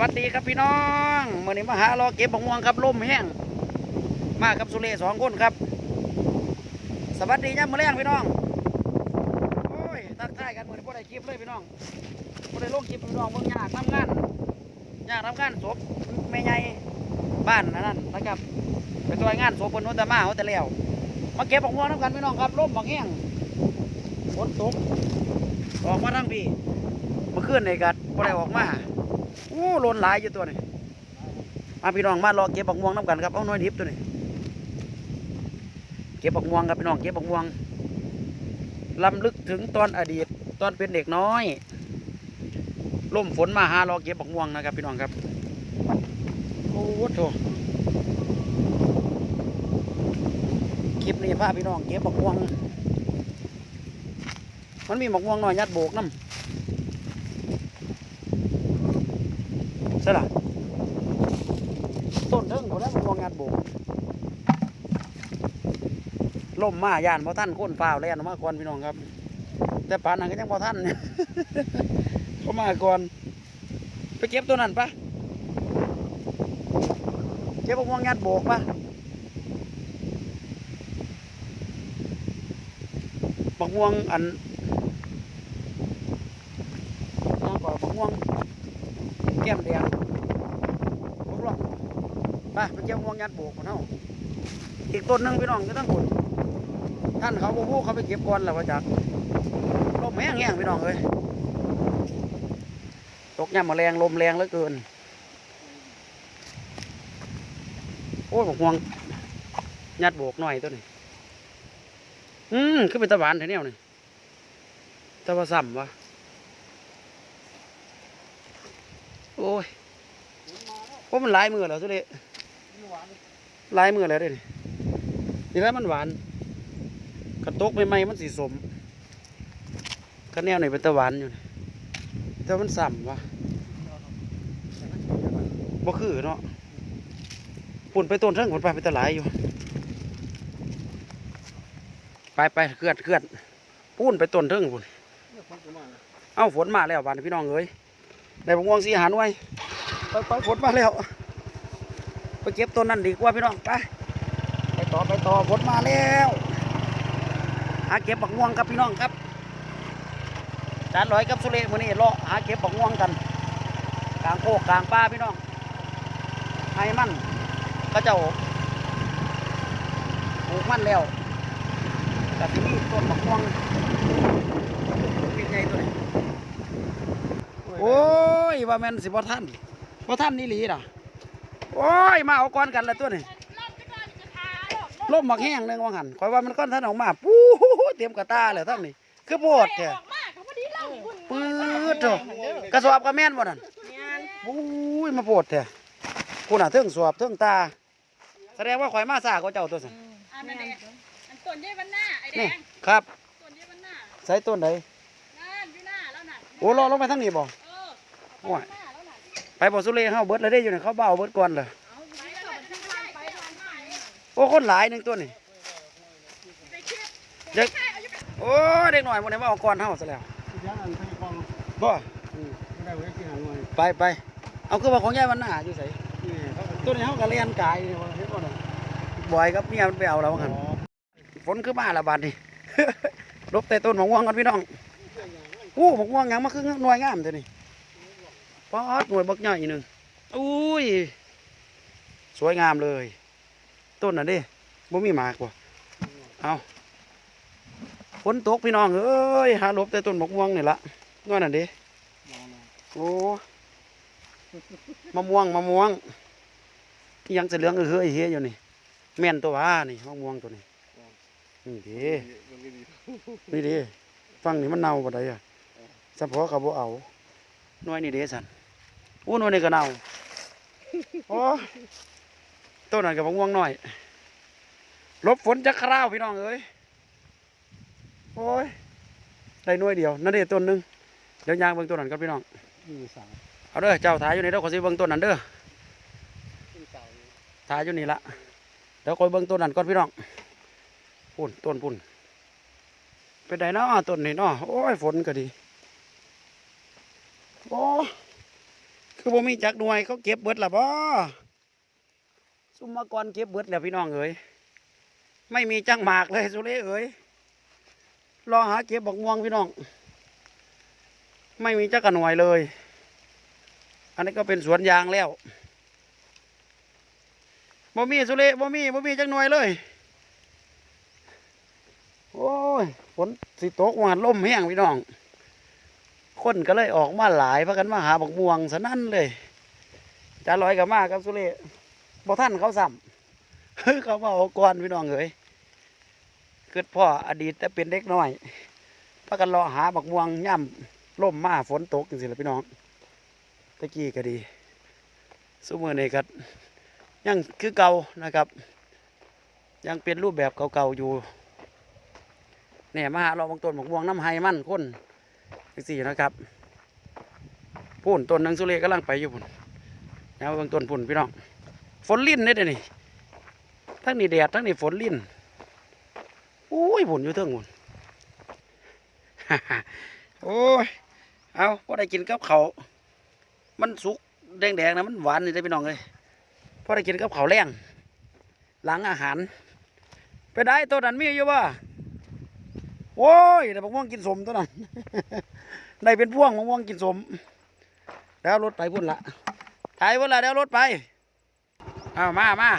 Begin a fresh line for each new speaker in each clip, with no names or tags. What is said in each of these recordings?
วัสดีครับพี่น้องเมื่อนี้มาหารอเก็บบังม่วงครับล่มแห้งมากับสุเรศสองคนครับ สวัสดีย่ามมือแรงพี่น้องโอ้ยทักทายกันเหมือนพวกได้คลิปเลยพี่น้องพวกได้ลงคลิปพี่น้องเบิ่งยากทำงานยากทำงานศพแม่ใหญ่บ้านนั่นนะครับไปซอยงานศพบนโนตะมาเขาแต่แล้วมาเก็บบังม่วงน้ำกันพี่น้องครับล่มบังแห้งฝนตกออกมาทั้งพี่เมื่อคืนในกัดพวกได้ออกมา โอ้โลนหลายอยู่ตัวนี้มาพี่น้องมารอเก็บบักม่วงน้ำกันครับเอาหน้อยดิบตัวนี้เก็บบักม่วงครับพี่น้องเก็บบักม่วงลำลึกถึงตอนอดีตตอนเป็นเด็กน้อยล่มฝนมาหารอเก็บบักม่วงนะครับพี่น้องครับโอ้โหคลิปนี้พาพี่น้องเก็บบักม่วง มันมีบักม่วงหน่อยยัดโบกน้ำ ช่ล่ะต้นเทิงเขาได้มองงานโบกล่มมาย่านพอท่านโค่นฟ้าวแล่นออกมาก่อนพี่น้องครับ แต่ป่านนั้นก็ยังพอท่านเนี่ยเขามาก่อนไปเก็บตัวนั้นปะเก็บมวงงานโบกปะบักม่วงอันน้ำก่อนบักม่วงแก้มแดง ไปไปเจ้าม่วงยัดโบกของเฮาอีกต้นหนึงพี่น้องก็ต้องคนท่านเขาบ่พูเขาไปเก็บก่อนแล้วว่าจักลมแห้งแห้งพี่น้องเอ้ยตกย่ำมาแรงลมแรงเหลือเกิน โอ้ยบอกห่วงยัดโบกหน่อยตัวนี้อืมคือเป็นตะวานแถวเนี้ยนี่ตะวาซ้ำวะโอ้ยเพราะมันหลายมือแล้วสุดเลย ลายมือแล้วเด้นี่นี่แล้วมันหวานกระตกใหม่ๆมันสีสมกระแนวนี่เป็นตะวานอยู่แต่มันสั่มวะบ่คือเนาะปุ่นไปต้นเทิงผลไปไปตะหลายอยู่ ไปไปเคลื่อนเคลื่อนปุ่นไปต้นเทิงปุ่นเอ้าฝนมาแล้วบ้านพี่น้องเอ้ยได้ผมวงสีอาหารไว้ไปไปฝนมาแล้ว ไปเก็บต้นนั้นดีกว่าพี่น้องไปไปต่อไปต่อฝนมาแล้วหาเก็บบักม่วงครับพี่น้องครับจานลอยกับสุเรมือนี่เลาะหาเก็บบักม่วงกัน กลางโคกกลางป่าพี่น้องให้มันก็เจ้าปลูกมันแล้วกับที่นี่ต้นบักม่วงเป็นไงตัวนี้โอ้ยว่าแมนสิบ่ท่านบ่ท่านนี่หลีน่ะ โอ้ยมาเอาก้อนกันแล้วตัวนี้ล่มหมักแห้งหนึงว่าหันคอยว่ามันก้อนท่านออกมาปู๊เตรียมกระตาเลยทั้งนี้คือโพดแท้ปื๊ดโถกระสอบกระแม่นบ่นั่นปู้ยมาโพดแท้กูน่ะเทิงสวบเทิงตา แสดงว่าข่อยมาซ่าก็เจ้าตัวสิ
อันนั้นแดงอันต้นยี่วันหน้าไอ้แด
นี่
ง
ครับ
ต้นยี่วันหน้า
ใส่ต้นใด
นั่นอยู่หน้าแล้วนั่น
โอ้รอลงไปทั้งนี้บ่
เออ
โอ้ย
หน้าแล้วนั่น
ไปบ่สุเรเฮาเบิดแล้วได้อยู่นี่เขาเบาเบิดก่อนเลย
เอ
โอ้คนหลายหนึ่งตัวนี่เด็กโอ้เด็กหน่อยหมดเลยว่าเอาก่อนเฮาซะแล้วบ่
ไม่ได้ไว้ที่หางหน่อย
ไปไปเอาคือว่าของยายวันหน้าอยู่ไสตัวนี้เฮาก็เรียนกายเฮ็ดบ่อยครับเมียมันไปเอาแล้วว่างั้นฝนคือมาละบาดนี่ลบแต่ต้นมะม่วงกันพี่น้องอู้มะม่วงยังมาคือหน่วยงามเท่านี้ ป๊อดหน่วยบักใหญ่หนึ่งอุ้ย สวยงามเลย ต้นน่ะด้บ่มีหมากบ่เอาฝนตกพี่น้องเอ้ยหาลบแต่ต้นมะม่วงนี่ละนั่นน่ะด้โอ้มะม่วงมะม่วงยังจะเหลืองเออเฮ้ยเฮียอยู่นี่แม่นตัวว่านี่มะม่วงตัวนี้นี่เดินี่ดิฟังนี่มันเน่าบ่ได้อะเฉพาะเขาบ่เอาน่วยนี่เด้สัน อ้หน่วยนี่ก็เน่าโอ้ต้นนั้นกับมะม่วงหน้อย ลบฝนจะคราวพี่น้องเอ้ยโอ้ยได้น่วยเดียวนั่นเด้ต้นหนึงเดี๋ยวยางเบิ่งต้นนั้นครับพี่น้องเอาเด้อเจ้าถ่ายอยู่ในี่เด้อขอสิเบิ่งต้นนั้นเด้อ
นี่สาว
ถ่ายอยู่นี่ละเดี๋ยวคอยเบิ่งต้นนั้นก่อนพี่น้องปุ่นต้นปุ่นเป็นไดเนาะต้นนี่เนาะโอ้ยฝนก็ดีโอ้ คือบ่มีจักหน่วยเขาเก็บเบิดละบ่ซุมมากรเก็บเบิดแล้วพี่น้องเอ๋ยไม่มีจังหมากเลยสุเรเอ๋ยรอหาเก็บบักม่วงพี่น้อง ไม่มีจักกระหน่วยเลย อันนี้ก็เป็นสวนยางแล้วบ่มีสุเรบ่มีบ่มีจักหน่วยเลยโอ้ยฝนสิตกหวานลมแห้งพี่น้อง คนก็เลยออกมาหลายพากันมาหาบักม่วงสนั่นเลยจาลอยกับมากับสุเรบ่ท่านเขาสัมเขามาเอาก่อนพี่น้องเอ๋ยเกิดพ่ออดีตแต่เป็นเด็กน้อยพากันรอหาบักม่วงย่ำล่มมาฝนตกจังสิละพี่น้องตะกี้ก็ดีสมือนี้ก็ยังคือเก่านะครับ ยังเป็นรูปแบบเก่าๆอยู่เนี่ยมาหาเราบางต้นหมกม่วงน้ำไฮมันคน สี่นะครับพุ่นต้นนังสุเรกำลังไปอยู่พุ่นยาวบางต้นพุ่นพี่น้องฝนลิ้นเนี่ยเดี๋ยวนี่ทั้งนี่แดดทั้งนี่ฝนลิ้นอุ้ยพุ่นอยู่เทิงพุ่นโอ้ยเอาพอได้กินกับเขามันสุกแดงๆนะมันหวานนี่ได้พี่น้องเลยพอได้กินกับเขาแรงหลังอาหาร ไปได้ตัวนั้นมีอยู่ว่า โอ้ยได้บักม่วงกินสมตัวนั้นได้เป็นพ่วงมะม่วงกินสม แล้วรถไปพุ่นละถ่ายพุ่นละแล้วรถไปเอามามา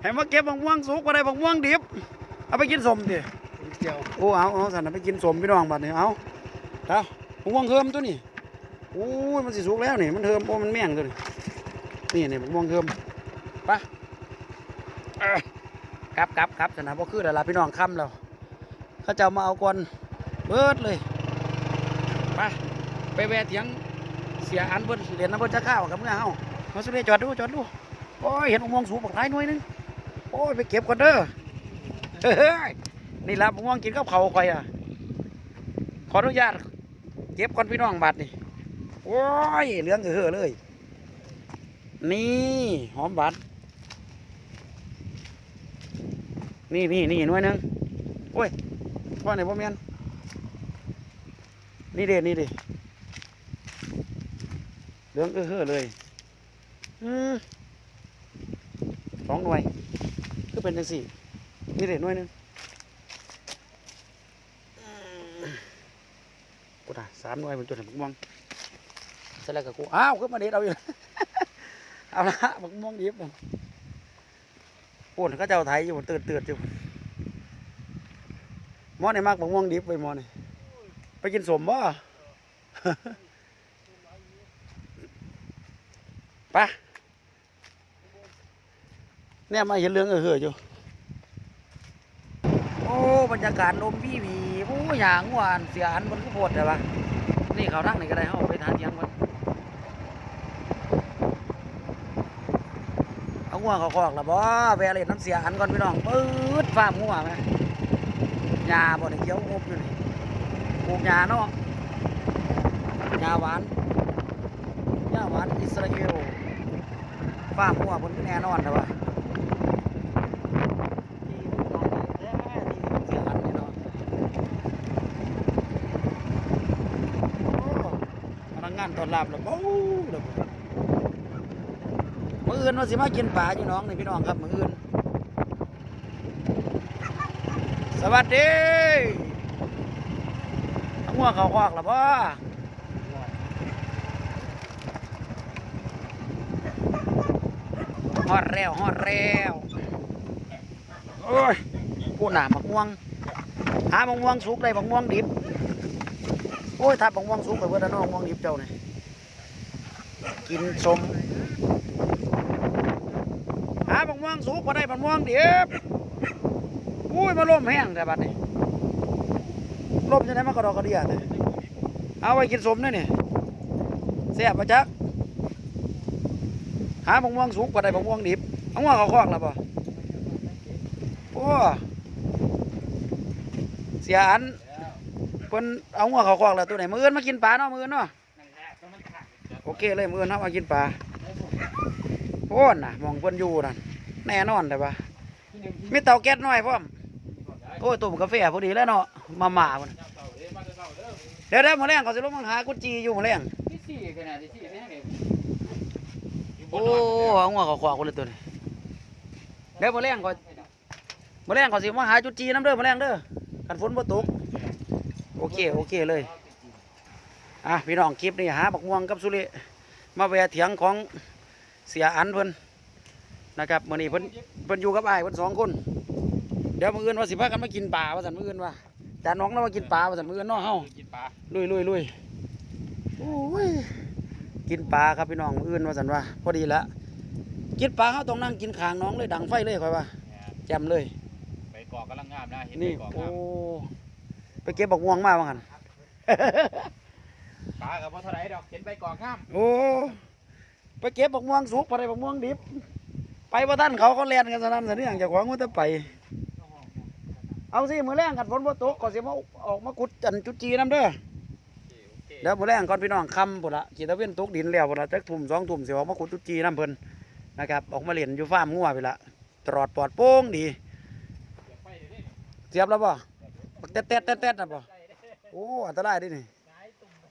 ให้มาเก็บบักม่วงสุกมาได้บักม่วงดิบ เอาไปกินสมดิ
เจียว
โอ้เอาเอาสันน่ะไปกินสมพี่น้องบัดนี้เอาเอาบักม่วงเฮิมตัวนี้โอ้ยมันสิสุกแล้วนี่มันเฮิมโอ้มันแม่งตัวนี้นี่นี่บักม่วงเฮิมไปเอ้อ ครับครับครับสนะบ่คือแล้วล่ะพี่น้องค่ำแล้วเขาจ้ามาเอาก่อนเบิดเลยไปไปแวะเถียงเสียอันเบิ้นเรียนน้ำเบิ้นจะข้าวกับเมื่อเฮามาสุดเลยจอดดูจอดดูโอ้ยเห็นมะม่วงสูงบักท้ายหน่วยหนึงโอ้ยไปเก็บก่อนเด้อเฮ้ยนี่ละมะม่วงกินกับเขาวข่อยอะขออนุญาตเก็บก่อนพี่น้องบัดนี่โอ้ยเหลืองเออเลย นี่หอมบัด นี่นี่นี่หน่วยนึงว่าไหนบ่แม่นนี่เด้นี่เด้เหลืองเออเฮ้อเลยสองหน่วยคือเป็นจังสี่ นี่เด้หน่วยนึงกูด่าสามหน่วยเป็นตัวหนึ่งม่วงเสร็จแล้วกับกูอ้าวขึ้นมาเด็ดเอาอยู่เอาละบักม่วงดิบ โอ้นเขาเจ้าไทยอยู่ตื่นตื่นอยู่มอนี่มากบักม่วงดิบไปมอนี่ไปกินสมบ่ไปเนี่ยมาเห็นเรื่องเออเหออยู่ โอ้ บรรยากาศลมวีวีโอ้ยอย่างหวานเสียอันมันก็โพดแต่ว่านี่เขาทั้งนี่ก็ได้เขาไปทานเทียงมัน งัวเขาคอกละบ่แวเล่นน้ำเสียอันก่อนพี่น้องปื๊ดฟ้าหัวไหมยาบ่ได้เขียวงบอยู่นี่ปลูกยาเนาะยาหวานยาหวานอิสราเอลฟาร์มหัวเพิ่นแน่นอนแต่ว่าที่มันขายได้แท้ที่มันเสียหันนี่เนาะงานตอนรับแล้วโอ้ ออื่นว่าสิมากินปลาอยู่น้องนี่พี่น้องครับมืออื่น สวัสดีเอาหัวเขาควักหรอพ่ฮอดแล้วฮอดแล้วโอ้ยกูหนามักม่วง หามักม่วงสุกได้มักม่วงดิบ โอ้ยถ้ามักม่วงสุกไปเพื่อนน้องมักม่วงดิบเจ้านี่กินสม หามักม่วงสุกมาได้มักม่วงดิบอุ้ยมาล่มแห้งแต่บัดนี้ล่มจะได้มากระดอกกระเดียเลยเอาไว้กินสมเนี่ยนี่เสียบมาจักหาบงม่วงสุกกว่าได้บงม่วงดิบเอาว่าเขาคอกแล้วป่ะโอ้เสียอันเพิ่นเอาหัวเขาคอกแล้วตัวไหนมืออื่นมากินปลาเนาะมืออื่นเนาะโอเคเลยมืออื่นเขามากินปลาโอ้น่ะมองเพิ่นอยู่นั่น แน่นอนแต่ว่ามีเตาแก๊สน้อยพร้อมโอ้ยตุ่มกาแฟพอดีแล้วเนาะมาหมาพุ่นเดี๋ยวได้มาแรงเขาจะลงมาหากุจีอยู่มาแรง
พี่
ซี่ขนาดที่ซี่แม่ง
โอ้
นนอน
หัวขวาคนเลยตัวนี้เดี๋ยวมาแรงก่อมาแรงก่อสิมาหาจุดจีน้ำเด้อมาแรงเด้อกันฝนบ่ตกโอเคโอเคเลยอะพี่น้องคลิปนี้หาบักม่วงกับสุริมาแวะเถียงของเสียอันเพิ่น นะครับมื้อนี้เพิ่นเพิ่นอยู่กับอ้ายเพิ่นสองคน เดี๋ยวมื้ออื่นว่าสิพากันมากินปลาว่าซั่นมื้ออื่นว่าจานน้องเรามากินปลาว่าซั่นมื้ออื่นเนาะเฮา
กินปลา
ลุยลุยลุยโอ้ยกินปลาครับพี่น้องมื้ออื่นว่าซั่นว่าพอดีละกินปลาเฮาต้องนั่งกินข้างน้องเลยดังไฟเลยค่อยว่าแจ่มเลย
ไปเกาะกำลังงามนะเห็นไป
นี่
เกาะ
โอ้
งาม
ไปเก็บบักม่วงมาว่างั้น
ปลากับพ่อเท่าไหรดอกเห็นไปเกาะงาม
โอ้ไปเก็บบักม่วงสุกพอได้บักม่วงดิบ ไปบ่ทันเขาเขาแล่นกันซะนั้นซะนี่อย่างเจ้าของมันจะไป เอาสิมื้อแรงกันฝนบ่ตกก็สิมาออกมาขุดจันจุดจีน้ำเด้อเดี๋ยวมื้อแรงก่อนพี่น้องคำพุ่นละกีตะเวนตกดินแล้วพุ่นละจักทุ่มสองทุ่มสิออกมาขุดจุดจีน้ำเพิ่นนะครับ ออกมาเล่นอยู่ฟาร์มงัวไปละตลอดปลอดโปร่งดีเสียบแล้วบ่บักแต๊ดแต๊ดแต๊ดแต๊ดนะบ่โอ้อันตรายดินี่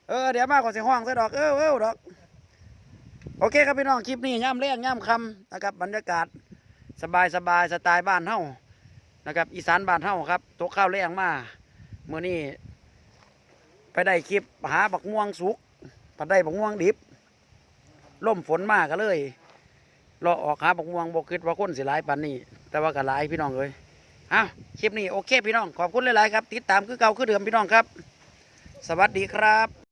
เออเดี๋ยวมาก่อนสิห้องใส่ดอกเออเออดอก โอเคครับพี่น้องคลิปนี้ย่ำแรงย่ำคำนะครับบรรยากาศสบายสบายสไตล์บ้านเฮานะครับอีสานบ้านเฮาครับตกข้าวแรงมาเมื่อนี้ไปได้คลิปหาบักม่วงสุกไปได้บักม่วงดิบล่มฝนมากก็เลยรอออกหาบักม่วงบกคิดว่าคนสิหลายปานนี้แต่ว่าก็หลายพี่น้องเลยอ้าวคลิปนี้โอเคพี่น้องขอบคุณหลายๆครับ ติดตามคือเก่าคือเดิมพี่น้องครับ สวัสดีครับ